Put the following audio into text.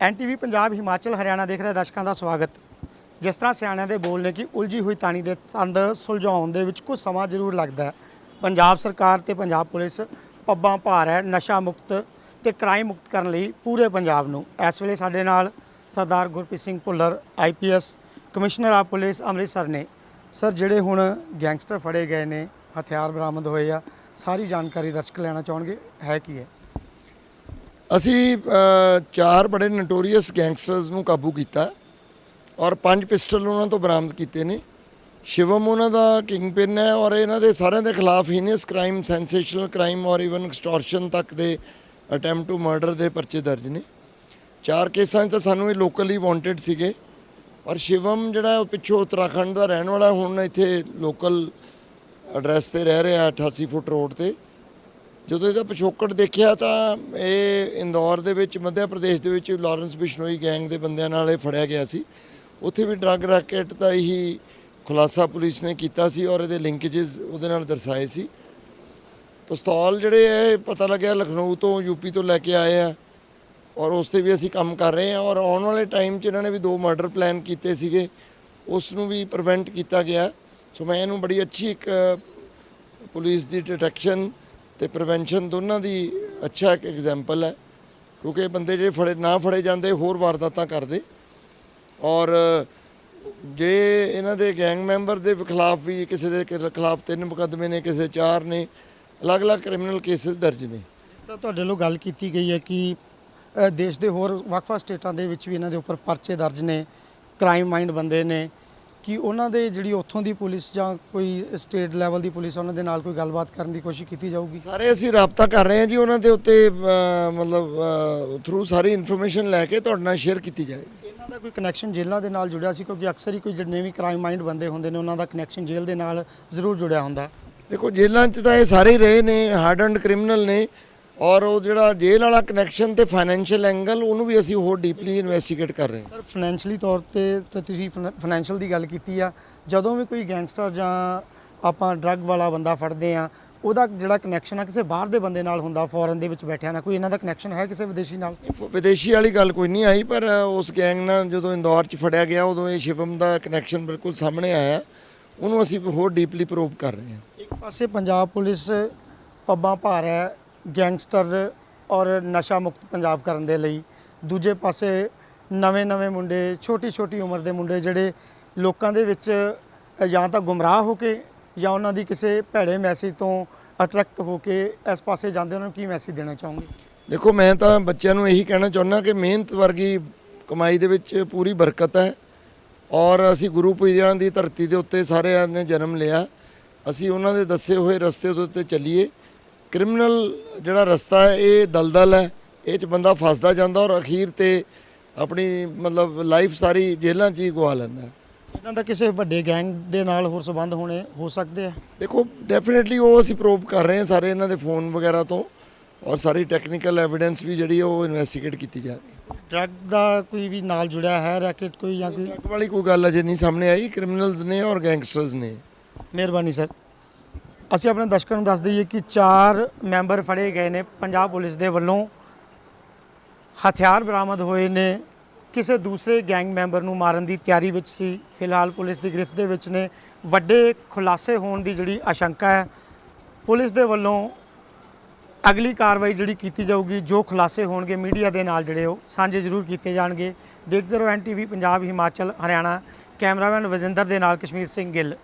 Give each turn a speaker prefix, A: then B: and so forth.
A: ਐਨਟੀਵੀ ਪੰਜਾਬ ਹਿਮਾਚਲ ਹਰਿਆਣਾ ਦੇਖ ਰਹੇ ਦਰਸ਼ਕਾਂ ਦਾ ਸਵਾਗਤ। ਜਿਸ ਤਰ੍ਹਾਂ ਸਿਆਣਿਆਂ ਦੇ ਬੋਲ ਨੇ ਕਿ ਉਲਝੀ ਹੋਈ ਤਾਣੀ ਦੇ ਤੰਦ ਸੁਲਝਾਉਣ ਦੇ ਵਿੱਚ ਕੁਝ ਸਮਾਂ ਜ਼ਰੂਰ ਲੱਗਦਾ ਹੈ। ਪੰਜਾਬ ਸਰਕਾਰ ਤੇ ਪੰਜਾਬ ਪੁਲਿਸ ਪੱਬਾਂ ਭਾਰ ਹੈ, ਨਸ਼ਾ ਮੁਕਤ ਤੇ ਕ੍ਰਾਈਮ ਮੁਕਤ ਕਰਨ ਲਈ ਪੂਰੇ ਪੰਜਾਬ ਨੂੰ। ਇਸ ਵੇਲੇ ਸਾਡੇ ਨਾਲ Sardar Gurpreet Singh Bhullar IPS commissioner of police Amritsar ਨੇ। ਸਰ, ਜਿਹੜੇ ਹੁਣ ਗੈਂਗਸਟਰ ਫੜੇ ਗਏ ਨੇ, ਹਥਿਆਰ ਬਰਾਮਦ ਹੋਏ ਆ, ਸਾਰੀ ਜਾਣਕਾਰੀ ਦਰਸ਼ਕ ਲੈਣਾ ਚਾਹਣਗੇ, ਹੈ ਕੀ ਹੈ?
B: ਅਸੀਂ ਚਾਰ ਬੜੇ ਨਟੋਰੀਅਸ ਗੈਂਗਸਟਰਸ ਨੂੰ ਕਾਬੂ ਕੀਤਾ ਔਰ ਪੰਜ ਪਿਸਟਲ ਉਹਨਾਂ ਤੋਂ ਬਰਾਮਦ ਕੀਤੇ ਨੇ। ਸ਼ਿਵਮ ਉਹਨਾਂ ਦਾ ਕਿੰਗ ਪਿਨ ਹੈ ਔਰ ਇਹਨਾਂ ਦੇ ਸਾਰਿਆਂ ਦੇ ਖਿਲਾਫ heinous crime sensational crime or even extortion ਤੱਕ ਦੇ ਅਟੈਂਪਟ ਟੂ ਮਰਡਰ ਦੇ ਪਰਚੇ ਦਰਜ ਨੇ। ਚਾਰ ਕੇਸਾਂ 'ਚ ਤਾਂ ਸਾਨੂੰ ਇਹ ਲੋਕਲੀ ਵਾਂਟਡ ਸੀਗੇ ਔਰ ਸ਼ਿਵਮ ਜਿਹੜਾ ਉਹ ਪਿੱਛੋਂ ਉੱਤਰਾਖੰਡ ਦਾ ਰਹਿਣ ਵਾਲਾ, ਹੁਣ ਇੱਥੇ ਲੋਕਲ ਐਡਰੈਸ ਤੇ ਰਹਿ ਰਿਹਾ 88 ਫੁੱਟ ਰੋਡ ਤੇ। ਜਦੋਂ ਇਹਦਾ ਪਿਛੋਕੜ ਦੇਖਿਆ ਤਾਂ ਇਹ ਇੰਦੌਰ ਦੇ ਵਿੱਚ, ਮੱਧ ਪ੍ਰਦੇਸ਼ ਦੇ ਵਿੱਚ ਲਾਰੈਂਸ ਬਿਸ਼ਨੋਈ ਗੈਂਗ ਦੇ ਬੰਦਿਆਂ ਨਾਲ ਇਹ ਫੜਿਆ ਗਿਆ ਸੀ। ਉੱਥੇ ਵੀ ਡਰੱਗ ਰੈਕੇਟ ਦਾ ਹੀ ਖੁਲਾਸਾ ਪੁਲਿਸ ਨੇ ਕੀਤਾ ਸੀ ਔਰ ਇਹਦੇ ਲਿੰਕੇजेस ਉਹਦੇ ਨਾਲ ਦਰਸਾਏ ਸੀ। ਪਿਸਤੌਲ ਜਿਹੜੇ ਹੈ ਇਹ ਪਤਾ ਲੱਗਿਆ ਲਖਨਊ ਤੋਂ ਯੂਪੀ ਤੋਂ ਲੈ ਕੇ ਆਏ ਆ ਔਰ ਉਸ ਤੇ ਵੀ ਅਸੀਂ ਕੰਮ ਕਰ ਰਹੇ ਹਾਂ ਔਰ ਆਉਣ ਵਾਲੇ ਟਾਈਮ 'ਚ ਇਹਨਾਂ ਨੇ ਵੀ ਦੋ ਮਰਡਰ ਪਲਾਨ ਕੀਤੇ ਸੀਗੇ। ਉਸ ਨੂੰ ਵੀ ਪ੍ਰੀਵੈਂਟ ਕੀਤਾ ਗਿਆ। ਸੋ ਮੈਂ ਇਹਨੂੰ ਬੜੀ ਅੱਛੀ ਇੱਕ ਪੁਲਿਸ ਦੀ ਡਿਟੈਕਸ਼ਨ ਤੇ ਪ੍ਰੀਵੈਂਸ਼ਨ ਦੋਨਾਂ ਦੀ ਅੱਛਾ ਇੱਕ ਐਗਜ਼ਾਮਪਲ ਹੈ, ਕਿਉਂਕਿ ਇਹ ਬੰਦੇ ਜਿਹੜੇ ਫੜੇ, ਨਾ ਫੜੇ ਜਾਂਦੇ, ਹੋਰ ਵਾਰਦਾਤਾਂ ਕਰਦੇ। ਔਰ ਜੇ ਇਹਨਾਂ ਦੇ ਗੈਂਗ ਮੈਂਬਰ ਦੇ ਖਿਲਾਫ ਵੀ ਕਿਸੇ ਦੇ ਖਿਲਾਫ ਤਿੰਨ ਮੁਕੱਦਮੇ ਨੇ, ਕਿਸੇ ਚਾਰ ਨੇ, ਅਲੱਗ-ਅਲੱਗ ਕ੍ਰਿਮੀਨਲ ਕੇਸਿਸ ਦਰਜ ਨੇ।
A: ਜਿਸ ਤਰ੍ਹਾਂ ਤੁਹਾਡੇ ਵੱਲੋਂ ਗੱਲ ਕੀਤੀ ਗਈ ਹੈ ਕਿ ਦੇਸ਼ ਦੇ ਹੋਰ ਵੱਖ-ਵੱਖ ਸਟੇਟਾਂ ਦੇ ਵਿੱਚ ਵੀ ਇਹਨਾਂ ਦੇ ਉੱਪਰ ਪਰਚੇ ਦਰਜ ਨੇ ਕ੍ਰਾਈਮ ਮਾਈਂਡ ਬੰਦੇ ਨੇ। ਕਿ ਉਹਨਾਂ ਦੇ ਜਿਹੜੀ ਉੱਥੋਂ ਦੀ ਪੁਲਿਸ ਜਾਂ ਕੋਈ ਸਟੇਟ ਲੈਵਲ ਦੀ ਪੁਲਿਸ ਉਹਨਾਂ ਦੇ ਨਾਲ ਕੋਈ ਗੱਲਬਾਤ ਕਰਨ ਦੀ ਕੋਸ਼ਿਸ਼ ਕੀਤੀ ਜਾਊਗੀ?
B: ਸਾਰੇ ਅਸੀਂ ਰਾਬਤਾ ਕਰ ਰਹੇ ਹਾਂ ਜੀ ਉਹਨਾਂ ਦੇ ਉੱਤੇ ਮਤਲਬ ਥਰੂ ਸਾਰੀ ਇਨਫੋਰਮੇਸ਼ਨ ਲੈ ਕੇ ਤੁਹਾਡੇ ਨਾਲ ਸ਼ੇਅਰ ਕੀਤੀ ਜਾਏਗੀ
A: ਇਹਨਾਂ ਦਾ ਕੋਈ ਕਨੈਕਸ਼ਨ ਜੇਲ੍ਹਾਂ ਦੇ ਨਾਲ ਜੁੜਿਆ ਸੀ? ਕਿਉਂਕਿ ਅਕਸਰ ਹੀ ਕੋਈ ਜਿੰਨੇ ਵੀ ਕ੍ਰਾਈਮ ਮਾਈਂਡ ਬੰਦੇ ਹੁੰਦੇ ਨੇ ਉਹਨਾਂ ਦਾ ਕਨੈਕਸ਼ਨ ਜੇਲ੍ਹ ਦੇ ਨਾਲ ਜ਼ਰੂਰ ਜੁੜਿਆ ਹੁੰਦਾ।
B: ਦੇਖੋ ਜੇਲ੍ਹਾਂ 'ਚ ਤਾਂ ਇਹ ਸਾਰੇ ਹੀ ਰਹੇ ਨੇ ਹਾਰਡ ਐਂਡ ਕ੍ਰਿਮੀਨਲ ਨੇ। ਔਰ ਉਹ ਜਿਹੜਾ ਜੇਲ੍ਹ ਵਾਲਾ ਕਨੈਕਸ਼ਨ ਤੇ ਫਾਈਨੈਂਸ਼ੀਅਲ ਐਂਗਲ ਉਹਨੂੰ ਵੀ ਅਸੀਂ ਹੋਰ ਡੀਪਲੀ ਇਨਵੈਸਟੀਗੇਟ ਕਰ ਰਹੇ ਹਾਂ।
A: ਸਰ ਫਾਈਨੈਂਸ਼ਲੀ ਤੌਰ ਤੇ ਤਾਂ ਤੁਸੀਂ ਫਾਈਨੈਂਸ਼ੀਅਲ ਦੀ ਗੱਲ ਕੀਤੀ ਆ। ਜਦੋਂ ਵੀ ਕੋਈ ਗੈਂਗਸਟਰ ਜਾਂ ਆਪਾਂ ਡਰੱਗ ਵਾਲਾ ਬੰਦਾ ਫੜਦੇ ਆ ਉਹਦਾ ਜਿਹੜਾ ਕਨੈਕਸ਼ਨ ਆ ਕਿਸੇ ਬਾਹਰ ਦੇ ਬੰਦੇ ਨਾਲ ਹੁੰਦਾ ਫੋਰਨ ਦੇ ਵਿੱਚ ਬੈਠਿਆ ਨਾ ਕੋਈ ਇਹਨਾਂ ਦਾ ਕਨੈਕਸ਼ਨ ਹੈ ਕਿਸੇ ਵਿਦੇਸ਼ੀ ਨਾਲ?
B: ਵਿਦੇਸ਼ੀ ਵਾਲੀ ਗੱਲ ਕੋਈ ਨਹੀਂ ਆਈ ਪਰ ਉਸ ਗੈਂਗ ਨਾਲ ਜਦੋਂ ਇੰਦੌਰ 'ਚ ਫੜਿਆ ਗਿਆ ਉਦੋਂ ਇਹ ਸ਼ਿਵਮ ਦਾ ਕਨੈਕਸ਼ਨ ਬਿਲਕੁਲ ਸਾਹਮਣੇ ਆਇਆ। ਉਹਨੂੰ ਅਸੀਂ ਹੋਰ ਡੀਪਲੀ ਪ੍ਰੋਬ ਕਰ ਰਹੇ ਹਾਂ।
A: ਇੱਕ ਪਾਸੇ ਪੰਜਾਬ ਪੁਲਿਸ ਪੱਬਾਂ ਭਾਰ ਹੈ ਗੈਂਗਸਟਰ ਔਰ ਨਸ਼ਾ ਮੁਕਤ ਪੰਜਾਬ ਕਰਨ ਦੇ ਲਈ ਦੂਜੇ ਪਾਸੇ ਨਵੇਂ-ਨਵੇਂ ਮੁੰਡੇ ਛੋਟੀ-ਛੋਟੀ ਉਮਰ ਦੇ ਮੁੰਡੇ ਜਿਹੜੇ ਲੋਕਾਂ ਦੇ ਵਿੱਚ ਜਾਂ ਤਾਂ ਗੁੰਮਰਾਹ ਹੋ ਕੇ ਜਾਂ ਉਹਨਾਂ ਦੀ ਕਿਸੇ ਭੈੜੇ ਮੈਸੇਜ ਤੋਂ ਅਟਰੈਕਟ ਹੋ ਕੇ ਇਸ ਪਾਸੇ ਜਾਂਦੇ, ਉਹਨਾਂ ਨੂੰ ਕੀ ਮੈਸੇਜ ਦੇਣਾ ਚਾਹੋਗੇ?
B: ਦੇਖੋ, ਮੈਂ ਤਾਂ ਬੱਚਿਆਂ ਨੂੰ ਇਹੀ ਕਹਿਣਾ ਚਾਹੁੰਦਾ ਕਿ ਮਿਹਨਤ ਵਰਗੀ ਕਮਾਈ ਦੇ ਵਿੱਚ ਪੂਰੀ ਬਰਕਤ ਹੈ ਔਰ ਅਸੀਂ ਗੁਰੂ ਪੀਰਾਂ ਦੀ ਧਰਤੀ ਦੇ ਉੱਤੇ ਸਾਰਿਆਂ ਨੇ ਜਨਮ ਲਿਆ। ਅਸੀਂ ਉਹਨਾਂ ਦੇ ਦੱਸੇ ਹੋਏ ਰਸਤੇ ਦੇ ਉੱਤੇ ਚੱਲੀਏ। ਕ੍ਰਿਮੀਨਲ ਜਿਹੜਾ ਰਸਤਾ ਹੈ ਇਹ ਦਲਦਲ ਹੈ। ਇਹ ਚ ਬੰਦਾ ਫਸਦਾ ਜਾਂਦਾ ਔਰ ਅਖੀਰ ਤੇ ਆਪਣੀ ਮਤਲਬ ਲਾਈਫ ਸਾਰੀ ਜੇਲ੍ਹਾਂ 'ਚ ਹੀ ਗਵਾ ਲੈਂਦਾ।
A: ਇਹਨਾਂ ਦਾ ਕਿਸੇ ਵੱਡੇ ਗੈਂਗ ਦੇ ਨਾਲ ਹੋਰ ਸੰਬੰਧ ਹੋਣੇ ਹੋ ਸਕਦੇ ਆ?
B: ਦੇਖੋ ਡੈਫੀਨਿਟਲੀ ਉਹ ਅਸੀਂ ਪ੍ਰੋਬ ਕਰ ਰਹੇ ਹਾਂ ਸਾਰੇ ਇਹਨਾਂ ਦੇ ਫੋਨ ਵਗੈਰਾ ਤੋਂ ਔਰ ਸਾਰੀ ਟੈਕਨੀਕਲ ਐਵੀਡੈਂਸ ਵੀ ਜਿਹੜੀ ਉਹ ਇਨਵੈਸਟੀਗੇਟ ਕੀਤੀ ਜਾ ਰਹੀ ਹੈ।
A: ਡਰੱਗ ਦਾ ਕੋਈ ਵੀ ਨਾਲ ਜੁੜਿਆ ਹੈ ਰੈਕੇਟ ਕੋਈ ਜਾਂ ਕੋਈ?
B: ਡਰੱਗ ਵਾਲੀ ਕੋਈ ਗੱਲ ਅਜੇ ਨਹੀਂ ਸਾਹਮਣੇ ਆਈ ਕ੍ਰਿਮੀਨਲਸ ਨੇ ਔਰ ਗੈਂਗਸਟਰਸ ਨੇ।
A: ਮਿਹਰਬਾਨੀ ਸਰ ਅਸੀਂ ਆਪਣੇ ਦਰਸ਼ਕਾਂ ਨੂੰ ਦੱਸ ਦਈਏ ਕਿ ਚਾਰ ਮੈਂਬਰ ਫੜੇ ਗਏ ਨੇ ਪੰਜਾਬ ਪੁਲਿਸ ਦੇ ਵੱਲੋਂ। ਹਥਿਆਰ ਬਰਾਮਦ ਹੋਏ ਨੇ। ਕਿਸੇ ਦੂਸਰੇ ਗੈਂਗ ਮੈਂਬਰ ਨੂੰ ਮਾਰਨ ਦੀ ਤਿਆਰੀ ਵਿੱਚ ਸੀ। ਫਿਲਹਾਲ ਪੁਲਿਸ ਦੀ ਗ੍ਰਿਫਤ ਦੇ ਵਿੱਚ ਨੇ। ਵੱਡੇ ਖੁਲਾਸੇ ਹੋਣ ਦੀ ਜਿਹੜੀ ਆਸ਼ੰਕਾ ਹੈ, ਪੁਲਿਸ ਦੇ ਵੱਲੋਂ ਅਗਲੀ ਕਾਰਵਾਈ ਜਿਹੜੀ ਕੀਤੀ ਜਾਊਗੀ, ਜੋ ਖੁਲਾਸੇ ਹੋਣਗੇ ਮੀਡੀਆ ਦੇ ਨਾਲ ਜਿਹੜੇ ਉਹ ਸਾਂਝੇ ਜ਼ਰੂਰ ਕੀਤੇ ਜਾਣਗੇ। ਦੇਖਦੇ ਰਹੋ ਐਨਟੀਵੀ ਪੰਜਾਬ, ਹਿਮਾਚਲ, ਹਰਿਆਣਾ। ਕੈਮਰਾਮੈਨ ਵਜਿੰਦਰ ਦੇ ਨਾਲ ਕਸ਼ਮੀਰ ਸਿੰਘ ਗਿੱਲ।